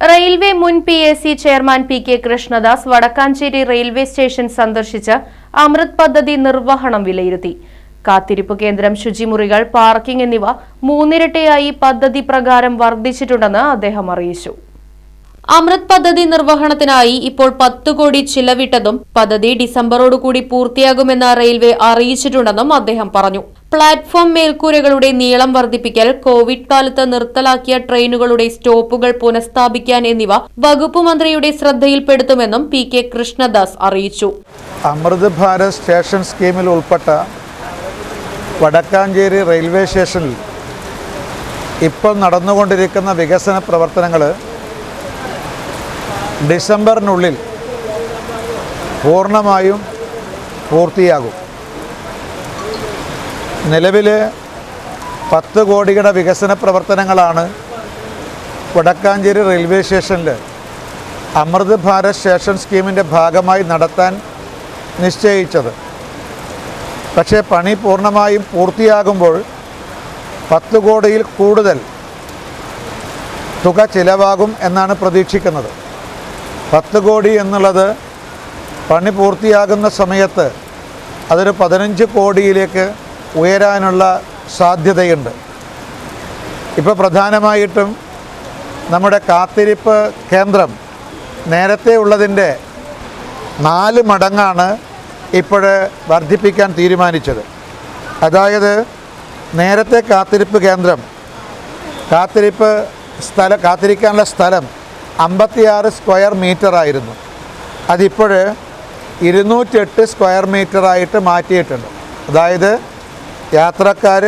railway മുൻ P S C chairman P K Krishnadas Vadakkanchery railway station സന്ദർശിച്ച് അമൃത് പദ്ധതി നിർവഹണം വിലയിരുത്തി. കാത്തിരിപ്പ് കേന്ദ്രം ശുചിമുറികൾ പാർക്കിംഗ് എന്നിവ മൂന്നിരട്ടയായി പദ്ധതി പ്രകാരം വർദ്ധിച്ചിട്ടുണ്ടെന്ന് അദ്ദേഹം അറിയിച്ചു. അമൃത് പദ്ധതി നിർവഹണത്തിനായി ഇപ്പോൾ പത്ത് കോടി ചിലവിട്ടതും പദ്ധതി ഡിസംബറോടുകൂടി പൂർത്തിയാകുമെന്ന് റെയിൽവേ അറിയിച്ചിട്ടുണ്ടെന്നും അദ്ദേഹം പറഞ്ഞു. പ്ലാറ്റ്ഫോം മേൽക്കൂരകളുടെ നീളം വർദ്ധിപ്പിക്കൽ കോവിഡ് കാലത്ത് നിർത്തലാക്കിയ ട്രെയിനുകളുടെ സ്റ്റോപ്പുകൾ പുനഃസ്ഥാപിക്കാൻ എന്നിവ വകുപ്പ് മന്ത്രിയുടെ ശ്രദ്ധയിൽപ്പെടുത്തുമെന്നും പി കെ കൃഷ്ണദാസ് അറിയിച്ചു. അമൃത് ഭാരത് സ്റ്റേഷൻ സ്കീമിൽ ഉൾപ്പെട്ട വടക്കാഞ്ചേരി റെയിൽവേ സ്റ്റേഷനിൽ ഇപ്പോൾ നടന്നുകൊണ്ടിരിക്കുന്ന വികസന പ്രവർത്തനങ്ങൾ ഡിസംബറിനുള്ളിൽ പൂർണമായും പൂർത്തിയാകും. നിലവിൽ പത്ത് കോടിയുടെ വികസന പ്രവർത്തനങ്ങളാണ് വടക്കാഞ്ചേരി റെയിൽവേ സ്റ്റേഷനിൽ അമൃത് ഭാരത് സ്റ്റേഷൻ സ്കീമിന്റെ ഭാഗമായി നടത്താൻ നിശ്ചയിച്ചത്. പക്ഷേ പണി പൂർണമായും പൂർത്തിയാകുമ്പോൾ പത്ത് കോടിയിൽ കൂടുതൽ തുക ചിലവാകും എന്നാണ് പ്രതീക്ഷിക്കുന്നത്. പത്ത് കോടി എന്നുള്ളത് പണി പൂർത്തിയാകുന്ന സമയത്ത് അതൊരു പതിനഞ്ച് കോടിയിലേക്ക് ഉയരാനുള്ള സാധ്യതയുണ്ട്. ഇപ്പോൾ പ്രധാനമായിട്ടും നമ്മുടെ കാത്തിരിപ്പ് കേന്ദ്രം നേരത്തെ ഉള്ളതിന്റെ നാല് മടങ്ങാണ് ഇപ്പോൾ വർദ്ധിപ്പിക്കാൻ തീരുമാനിച്ചത്. അതായത് നേരത്തെ കാത്തിരിപ്പ് കേന്ദ്രം കാത്തിരിപ്പ് സ്ഥല കാത്തിരിക്കാനുള്ള സ്ഥലം അമ്പത്തിയാറ് സ്ക്വയർ മീറ്റർ ആയിരുന്നു. അതിപ്പോൾ ഇരുന്നൂറ്റെട്ട് സ്ക്വയർ മീറ്ററായിട്ട് മാറ്റിയിട്ടുണ്ട്. അതായത് യാത്രക്കാർ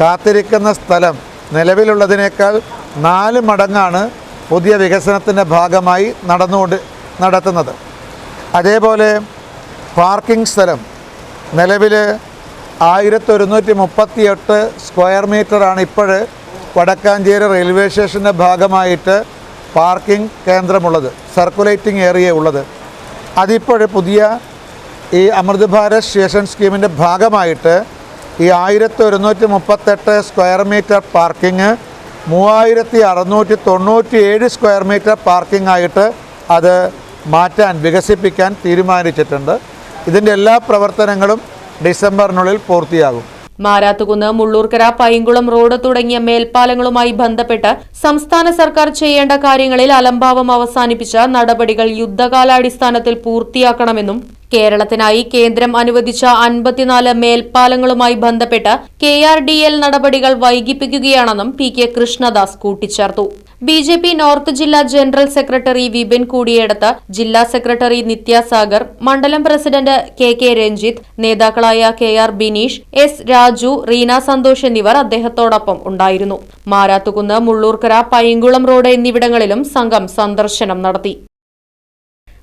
കാത്തിരിക്കുന്ന സ്ഥലം നിലവിലുള്ളതിനേക്കാൾ നാല് മടങ്ങാണ് പുതിയ വികസനത്തിന്റെ ഭാഗമായി നടന്നുകൊണ്ട് നടത്തുന്നത്. അതേപോലെ പാർക്കിംഗ് സ്ഥലം നിലവിൽ ആയിരത്തി ഒരുന്നൂറ്റി മുപ്പത്തി എട്ട് സ്ക്വയർ മീറ്ററാണ് ഇപ്പോൾ വടക്കാഞ്ചേരി റെയിൽവേ സ്റ്റേഷന്റെ ഭാഗമായിട്ട് പാർക്കിംഗ് കേന്ദ്രമുള്ളത് സർക്കുലേറ്റിംഗ് ഏരിയ ഉള്ളത്. അതിപ്പോൾ പുതിയ ഈ അമൃത് ഭാരത് സ്റ്റേഷൻ സ്കീമിന്റെ ഭാഗമായിട്ട് ഈ ആയിരത്തി ഒരുന്നൂറ്റി മുപ്പത്തെട്ട് സ്ക്വയർ മീറ്റർ പാർക്കിംഗ് മൂവായിരത്തി അറുന്നൂറ്റി തൊണ്ണൂറ്റി ഏഴ് സ്ക്വയർ മീറ്റർ പാർക്കിംഗ് ആയിട്ട് അത് മാറ്റാൻ വികസിപ്പിക്കാൻ തീരുമാനിച്ചിട്ടുണ്ട്. ഇതിന്റെ എല്ലാ പ്രവർത്തനങ്ങളും ഡിസംബറിനുള്ളിൽ പൂർത്തിയാകും. മാരാത്തുകുന്ന് മുള്ളൂർക്കര പൈങ്കുളം റോഡ് തുടങ്ങിയ മേൽപ്പാലങ്ങളുമായി ബന്ധപ്പെട്ട് സംസ്ഥാന സർക്കാർ ചെയ്യേണ്ട കാര്യങ്ങളിൽ അലംഭാവം അവസാനിപ്പിച്ച നടപടികൾ യുദ്ധകാലാടിസ്ഥാനത്തിൽ പൂർത്തിയാക്കണമെന്നും കേരളത്തിനായി കേന്ദ്രം അനുവദിച്ച അൻപത്തിനാല് മേൽപ്പാലങ്ങളുമായി ബന്ധപ്പെട്ട് കെ ആർ ഡി എൽ നടപടികൾ വൈകിപ്പിക്കുകയാണെന്നും പി കെ കൃഷ്ണദാസ് കൂട്ടിച്ചേർത്തു. ബി ജെ പി നോർത്ത് ജില്ലാ ജനറൽ സെക്രട്ടറി വിപിൻ കൂടിയെടുത്ത് ജില്ലാ സെക്രട്ടറി നിത്യാസാഗർ മണ്ഡലം പ്രസിഡന്റ് കെ കെ രഞ്ജിത്ത് നേതാക്കളായ K R Bineesh S Raju Reena Santhosh എന്നിവർ അദ്ദേഹത്തോടൊപ്പം ഉണ്ടായിരുന്നു. മാരാത്തുകുന്ന് മുള്ളൂർക്കര പൈങ്കുളം റോഡ് എന്നിവിടങ്ങളിലും സംഘം സന്ദർശനം നടത്തി.